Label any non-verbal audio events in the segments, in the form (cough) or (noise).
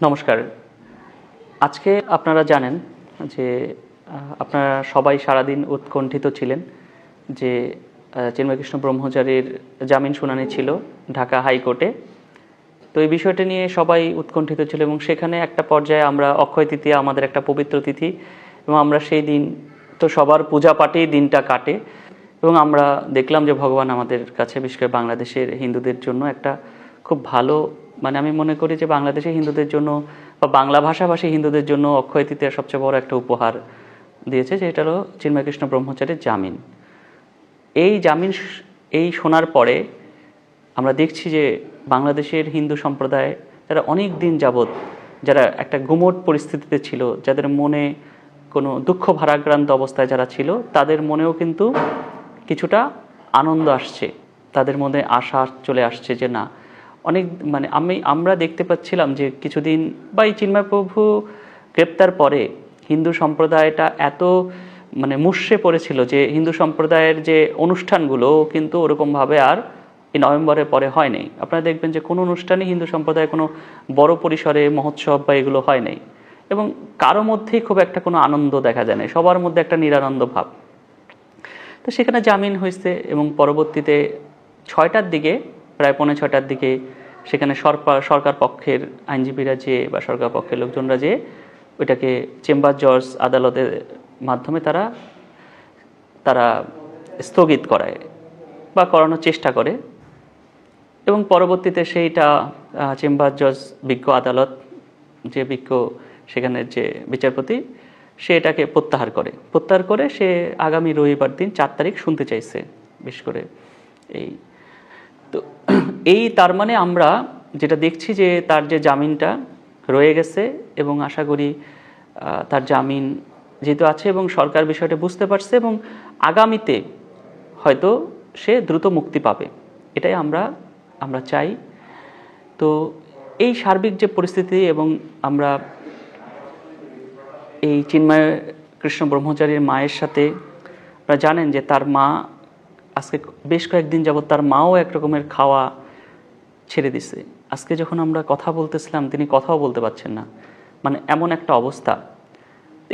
নমস্কার। আজকে আপনারা জানেন যে আপনারা সবাই সারাদিন উৎকণ্ঠিত ছিলেন যে চিন্ময়কৃষ্ণ ব্রহ্মচারীর জামিন শুনানি ছিল ঢাকা হাইকোর্টে। তো এই বিষয়টা নিয়ে সবাই উৎকণ্ঠিত ছিল এবং সেখানে একটা পর্যায়ে আমরা অক্ষয় তৃতীয়া আমাদের একটা পবিত্র তিথি এবং আমরা সেই দিন তো সবার পূজা পাঠেই দিনটা কাটে এবং আমরা দেখলাম যে ভগবান আমাদের কাছে বিশেষ করে বাংলাদেশের হিন্দুদের জন্য একটা খুব ভালো মানে আমি মনে করি যে বাংলাদেশে হিন্দুদের জন্য বা বাংলা ভাষাভাষী হিন্দুদের জন্য অক্ষয় তৃতীয়া সবচেয়ে বড় একটা উপহার দিয়েছে যেটা হলো চিন্ময়কৃষ্ণ ব্রহ্মচারীর জামিন। এই জামিন এই শোনার পরে আমরা দেখছি যে বাংলাদেশের হিন্দু সম্প্রদায় যারা অনেক দিন যাবৎ যারা একটা গুমট পরিস্থিতিতে ছিল, যাদের মনে কোনো দুঃখ ভারাক্রান্ত অবস্থায় যারা ছিল, তাদের মনেও কিন্তু কিছুটা আনন্দ আসছে। তাদের মধ্যে আশা চলে আসছে যে না অনেক মানে আমি, আমরা দেখতে পাচ্ছিলাম যে কিছুদিন বা এই চিন্ময় প্রভু গ্রেপ্তার পরে হিন্দু সম্প্রদায়টা এত মানে মুষড়ে পড়েছিল যে হিন্দু সম্প্রদায়ের যে অনুষ্ঠানগুলো কিন্তু ওরকমভাবে আর এই নভেম্বরের পরে হয় নাই। আপনারা দেখবেন যে কোনো অনুষ্ঠানে হিন্দু সম্প্রদায়ের কোনো বড় পরিসরে মহোৎসব বা এগুলো হয় নাই। এবং কারও মধ্যেই খুব একটা কোনো আনন্দ দেখা যায় না সবার মধ্যে একটা নিরানন্দ ভাব। তো সেখানে জামিন হয়েছে এবং পরবর্তীতে ছয়টার দিকে, প্রায় পৌনে ছয়টার দিকে সেখানে সরকার সরকার পক্ষের আইনজীবীরা যে বা সরকার পক্ষের লোকজনরা যে ওইটাকে চেম্বার জজ আদালতের মাধ্যমে তারা তারা স্থগিত করায় বা করানোর চেষ্টা করে। এবং পরবর্তীতে সেইটা চেম্বার জজ বিজ্ঞ আদালত, যে বিজ্ঞ সেখানের যে বিচারপতি, সে এটাকে প্রত্যাহার করে। প্রত্যাহার করে সে আগামী রবিবার দিন চার তারিখ শুনতে চাইছে, বিশেষ করে এই তো (clears throat) এই তার মানে আমরা যেটা দেখছি যে তার যে জামিনটা রয়ে গেছে এবং আশা করি তার জামিন যেহেতু আছে এবং সরকার বিষয়টা বুঝতে পারছে এবং আগামীতে হয়তো সে দ্রুত মুক্তি পাবে। এটাই আমরা আমরা চাই। তো এই সার্বিক যে পরিস্থিতি এবং আমরা এই চিন্ময় কৃষ্ণ ব্রহ্মচারীর মায়ের সাথে, আপনারা জানেন যে তার মা আজকে বেশ কয়েকদিন যাবত তার মাও এক রকমের খাওয়া ছেড়ে দিছে। আজকে যখন আমরা কথা বলতেছিলাম, তিনি কথাও বলতে পারছেন না। মানে এমন একটা অবস্থা।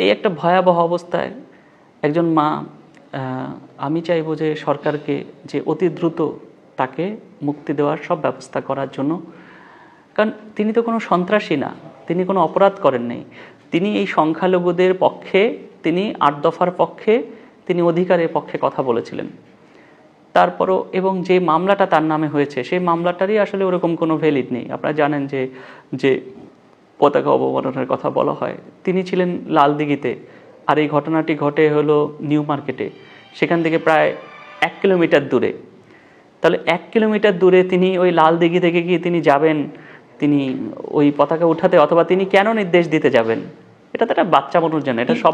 এই একটা ভয়াবহ অবস্থায় একজন মা আমি চাইব যে সরকারকে যে অতি দ্রুত তাকে মুক্তি দেওয়ার সব ব্যবস্থা করার জন্য। কারণ তিনি তো কোনো সন্ত্রাসী না, তিনি কোনো অপরাধ করেন নাই। তিনি এই সংখ্যালঘুদের পক্ষে, তিনি আট দফার পক্ষে, তিনি অধিকারের পক্ষে কথা বলেছিলেন। তারপরও এবং যে মামলাটা তার নামে হয়েছে, সেই মামলাটারই আসলে ওরকম কোনো ভ্যালিড নেই। আপনারা জানেন যে যে পতাকা অবমাননার কথা বলা হয়। তিনি ছিলেন লালদিঘিতে আর এই ঘটনাটি ঘটে হলো নিউ মার্কেটে। সেখান থেকে প্রায় এক কিলোমিটার দূরে। তাহলে এক কিলোমিটার দূরে তিনি ওই লাল দিঘি থেকে গিয়ে তিনি যাবেন, তিনি ওই পতাকা উঠাতে অথবা তিনি কেন নির্দেশ দিতে যাবেন? এটা তো একটা বাচ্চা মানুষ জানে। এটা সব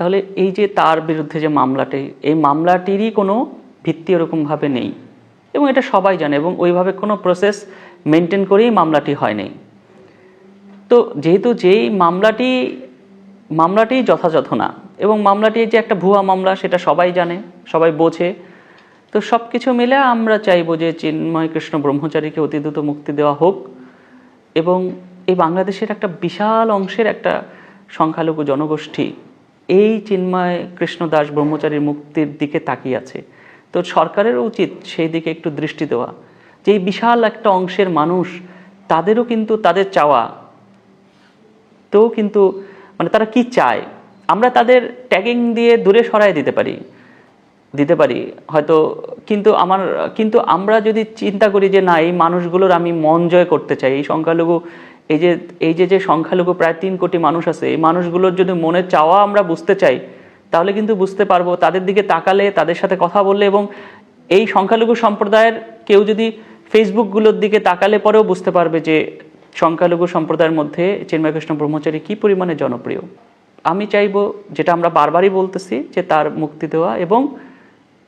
তাহলে এই যে তার বিরুদ্ধে যে মামলাটি, এই মামলাটিরই কোনো ভিত্তি ওরকমভাবে নেই। এবং এটা সবাই জানে এবং ওইভাবে কোনো প্রসেস মেনটেন করেই মামলাটি হয়নি। তো যেহেতু যেই মামলাটি মামলাটি যথাযথ না এবং মামলাটি যে একটা ভুয়া মামলা সেটা সবাই জানে, সবাই বোঝে, তো সব কিছু মিলে আমরা চাইব যে চিন্ময় কৃষ্ণ ব্রহ্মচারীকে অতি দ্রুত মুক্তি দেওয়া হোক এবং এই বাংলাদেশের একটা বিশাল অংশের একটা সংখ্যালঘু জনগোষ্ঠী এই চিন্ময় কৃষ্ণ দাস ব্রহ্মচারীর মুক্তির দিকে তাকিয়ে আছে। তো সরকারেরও উচিত সেই দিকে একটু দৃষ্টি দেওয়া। যে বিশাল একটা অংশের মানুষ, তাদেরও কিন্তু তাদের চাওয়া। তো কিন্তু মানে তারা কি চায়? আমরা তাদের ট্যাগিং দিয়ে দূরে সরাই দিতে পারি। দিতে পারি। হয়তো কিন্তু আমার, কিন্তু আমরা যদি চিন্তা করি যে না, এই মানুষগুলোর আমি মন জয় করতে চাই, এই সংখ্যালঘু এই যে এই যে যে সংখ্যালঘু প্রায় তিন কোটি মানুষ আছে, এই মানুষগুলোর যদি মনে চাওয়া আমরা বুঝতে চাই, তাহলে কিন্তু বুঝতে পারব তাদের দিকে তাকালে, তাদের সাথে কথা বললে এবং এই সংখ্যালঘু সম্প্রদায়ের কেউ যদি ফেসবুকগুলোর দিকে তাকালে পরেও বুঝতে পারবে যে সংখ্যালঘু সম্প্রদায়ের মধ্যে চিন্ময়কৃষ্ণ ব্রহ্মচারী কী পরিমাণে জনপ্রিয়। আমি চাইব, যেটা আমরা বারবারই বলতেছি, যে তার মুক্তি দেওয়া এবং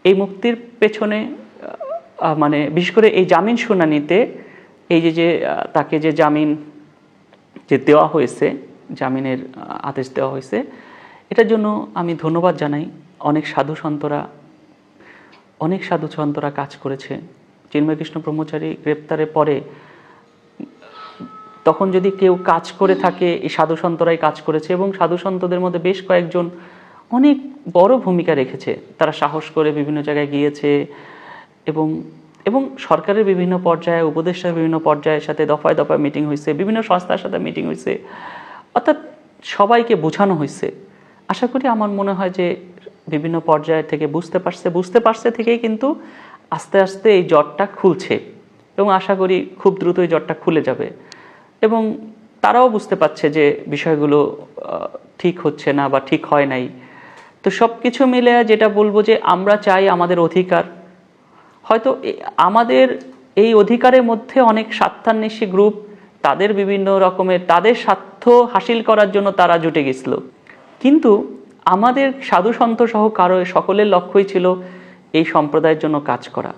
এই মুক্তির পেছনে মানে বিশেষ করে এই জামিন শুনানিতে, এই যে যে তাকে যে জামিন যে দেওয়া হয়েছে, জামিনের আদেশ দেওয়া হয়েছে, এটার জন্য আমি ধন্যবাদ জানাই। অনেক সাধু সন্তরা, অনেক সাধু সন্তরা কাজ করেছে। চিন্ময় কৃষ্ণ ব্রহ্মচারী গ্রেপ্তারের পরে তখন যদি কেউ কাজ করে থাকে, এই সাধু সন্তরাই কাজ করেছে এবং সাধু সন্তদের মধ্যে বেশ কয়েকজন অনেক বড় ভূমিকা রেখেছে। তারা সাহস করে বিভিন্ন জায়গায় গিয়েছে এবং এবং সরকারের বিভিন্ন পর্যায়ে, উপদেষ্টার বিভিন্ন পর্যায়ের সাথে দফায় দফায় মিটিং হয়েছে বিভিন্ন সংস্থার সাথে মিটিং হয়েছে অর্থাৎ সবাইকে বোঝানো হয়েছে আশা করি আমার মনে হয় যে বিভিন্ন পর্যায় থেকে বুঝতে পারছে বুঝতে পারছে থেকেই কিন্তু আস্তে আস্তে এই জ্বরটা খুলছে এবং আশা করি খুব দ্রুত এই জ্বরটা খুলে যাবে। এবং তারাও বুঝতে পারছে যে বিষয়গুলো ঠিক হচ্ছে না বা ঠিক হয় নাই। তো সব কিছু মিলে যেটা বলব যে আমরা চাই আমাদের অধিকার হয়তো আমাদের এই অধিকারের মধ্যে অনেক স্বার্থান্বেষী গ্রুপ, তাদের বিভিন্ন রকমের, তাদের স্বার্থ হাসিল করার জন্য তারা জুটে গেছিল। কিন্তু আমাদের সাধু সন্ত সহ কারও, সকলের লক্ষ্যই ছিল এই সম্প্রদায়ের জন্য কাজ করা।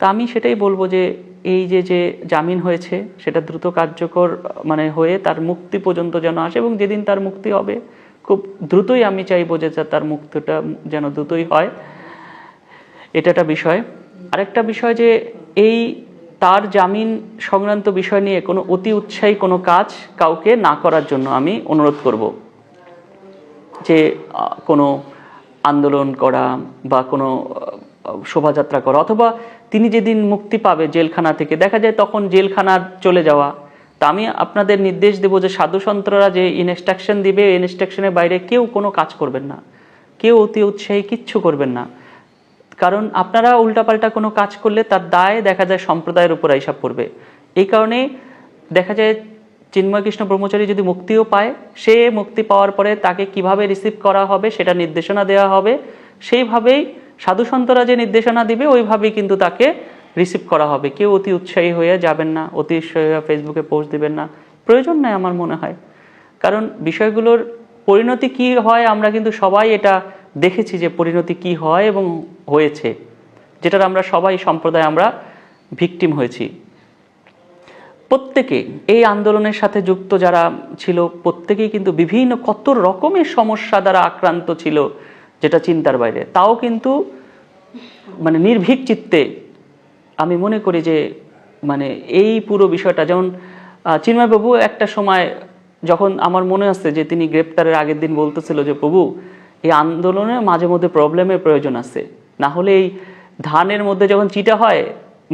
তা আমি সেটাই বলব যে, এই যে যে জামিন হয়েছে, সেটা দ্রুত কার্যকর মানে হয়ে তার মুক্তি পর্যন্ত যেন আসে এবং যেদিন তার মুক্তি হবে, খুব দ্রুতই আমি চাইব যে তার মুক্তিটা যেন দ্রুতই হয়। এটা একটা বিষয়। আরেকটা বিষয় যে এই তার জামিন সংক্রান্ত বিষয় নিয়ে কোনো অতি উৎসাহী কোনো কাজ কাউকে না করার জন্য আমি অনুরোধ করব যে কোনো আন্দোলন করা বা কোনো শোভাযাত্রা করা অথবা তিনি যেদিন মুক্তি পাবে জেলখানা থেকে, দেখা যায় তখন জেলখানা চলে যাওয়া। তা আমি আপনাদের নির্দেশ দেবো যে সাধু সন্ত্ররা যে ইনস্ট্রাকশন দিবে ইনস্ট্রাকশনের বাইরে কেউ কোনো কাজ করবেন না। কেউ অতি উৎসাহী কিচ্ছু করবেন না। কারণ আপনারা উল্টাপাল্টা কোনো কাজ করলে তার দায় দেখা যায় সম্প্রদায়ের উপর হিসাব পড়বে এই কারণে দেখা যায় চিন্ময় কৃষ্ণ ব্রহ্মচারী যদি মুক্তিও পায়, সে মুক্তি পাওয়ার পরে তাকে কীভাবে রিসিভ করা হবে সেটা নির্দেশনা দেওয়া হবে, সেইভাবেই সাধু সন্তরা যে নির্দেশনা দিবে, ওইভাবেই কিন্তু তাকে রিসিভ করা হবে। কেউ অতি উৎসাহী হয়ে যাবেন না, অতি উৎসাহী হয়ে ফেসবুকে পোস্ট দিবেন না। প্রয়োজন নাই আমার মনে হয়। কারণ বিষয়গুলোর পরিণতি কি হয়, আমরা কিন্তু সবাই এটা দেখেছি যে পরিণতি কি হয় এবং হয়েছে, যেটার আমরা সবাই সম্প্রদায় আমরা ভিকটিম হয়েছি। প্রত্যেকে এই আন্দোলনের সাথে যুক্ত যারা ছিল, প্রত্যেকেই কিন্তু বিভিন্ন কত রকমের সমস্যা দ্বারা আক্রান্ত ছিল, যেটা চিন্তার বাইরে। তাও কিন্তু মানে নির্ভীক চিত্তে আমি মনে করি যে মানে এই পুরো বিষয়টা, যেমন চিন্ময়বাবু একটা সময় যখন আমার মনে আছে যে তিনি গ্রেপ্তারের আগের দিন বলতেছিল যে, প্রভু এই আন্দোলনে মাঝে মধ্যে প্রবলেমের প্রয়োজন আছে। না হলে এই ধানের মধ্যে যখন চিটা হয়,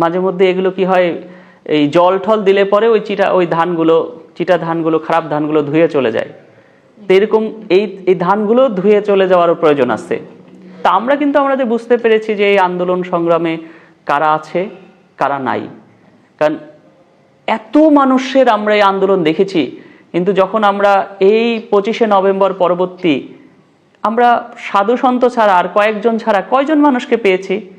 মাঝে মধ্যে এগুলো কি হয়, এই জল ঠল দিলে পরে ওই চিটা, ওই ধানগুলো, চিটা ধানগুলো, খারাপ ধানগুলো ধুয়ে চলে যায়। তো এরকম এই এই ধানগুলো ধুয়ে চলে যাওয়ারও প্রয়োজন আছে। তা আমরা কিন্তু আমাদের বুঝতে পেরেছি যে এই আন্দোলন সংগ্রামে কারা আছে, কারা নাই। কারণ এত মানুষের আমরা এই আন্দোলন দেখেছি, কিন্তু যখন আমরা এই পঁচিশে নভেম্বর পরবর্তী আমরা সাধু সন্ত ছাড়া আর কয়েকজন ছাড়া কয়জন মানুষকে পেয়েছি?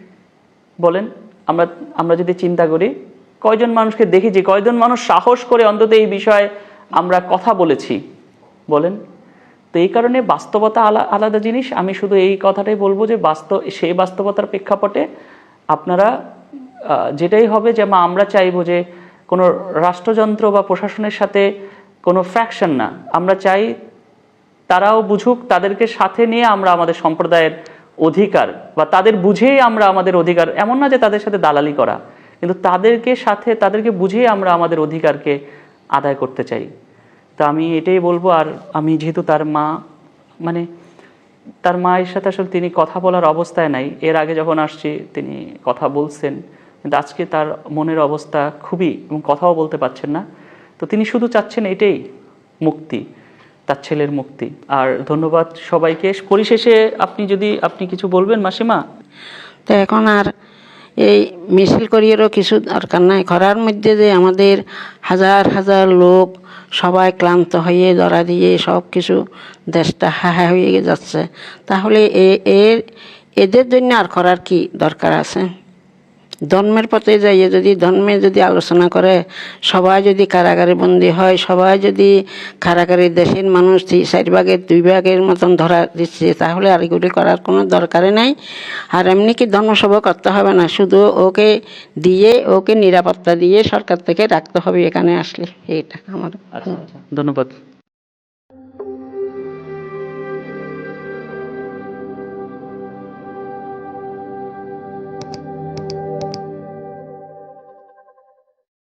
বলেন, আমরা আমরা যদি চিন্তা করি, কয়জন মানুষকে দেখেছি, কয়জন মানুষ সাহস করে অন্তত এই বিষয়ে আমরা কথা বলেছি? বলেন, তো এই কারণে বাস্তবতা আলা- আলাদা জিনিস। আমি শুধু এই কথাটাই বলব যে বাস্তব সেই বাস্তবতার প্রেক্ষাপটে আপনারা যেটাই হবে যে মা, আমরা চাইব যে কোনো রাষ্ট্রযন্ত্র বা প্রশাসনের সাথে কোনো ফ্র্যাকশন না। আমরা চাই তারাও বুঝুক, তাদেরকে সাথে নিয়ে আমরা আমাদের সম্প্রদায়ের অধিকার বা তাদের বুঝেই আমরা আমাদের অধিকার, এমন না যে তাদের সাথে দালালি করা, কিন্তু তাদেরকে সাথে, তাদেরকে বুঝেই আমরা আমাদের অধিকারকে আদায় করতে চাই। তো আমি এটাই বলব, আর আমি যেহেতু তার মা মানে তার মায়ের সাথে আসলে তিনি কথা বলার অবস্থায় নাই, এর আগে যখন আসছি তিনি কথা বলছেন, কিন্তু আজকে তার মনের অবস্থা খুবই, এবং কথাও বলতে পারছেন না। তো তিনি শুধু চাচ্ছেন এটাই মুক্তি। তার ছেলের মুক্তি। আর ধন্যবাদ সবাইকে। পরিশেষে আপনি যদি, আপনি কিছু বলবেন, মাসিমা? তো এখন আর এই মিছিল করিয়েরও কিছু দরকার নাই। খরার মধ্যে যে আমাদের হাজার হাজার লোক সবাই ক্লান্ত হয়ে ধরা দিয়ে সব কিছু দেশটা হাহা হয়ে যাচ্ছে। তাহলে এ- এর এদের জন্য আর করার কি দরকার আছে? ধর্মের পথে যাইয়ে যদি ধর্মে যদি আলোচনা করে, সবাই যদি কারাগারে বন্দী হয়, সবাই যদি কারাগারে দেশের মানুষ চার ভাগের, দুই ভাগের মতন ধরা দিচ্ছে, তাহলে আর এগুলি করার কোনো দরকারই নাই। আর এমনি কি ধর্মসভা করতে হবে না, শুধু ওকে দিয়ে, ওকে নিরাপত্তা দিয়ে সরকার থেকে রাখতে হবে এখানে আসলে এটা আমার আচ্ছা আচ্ছা। ধন্যবাদ।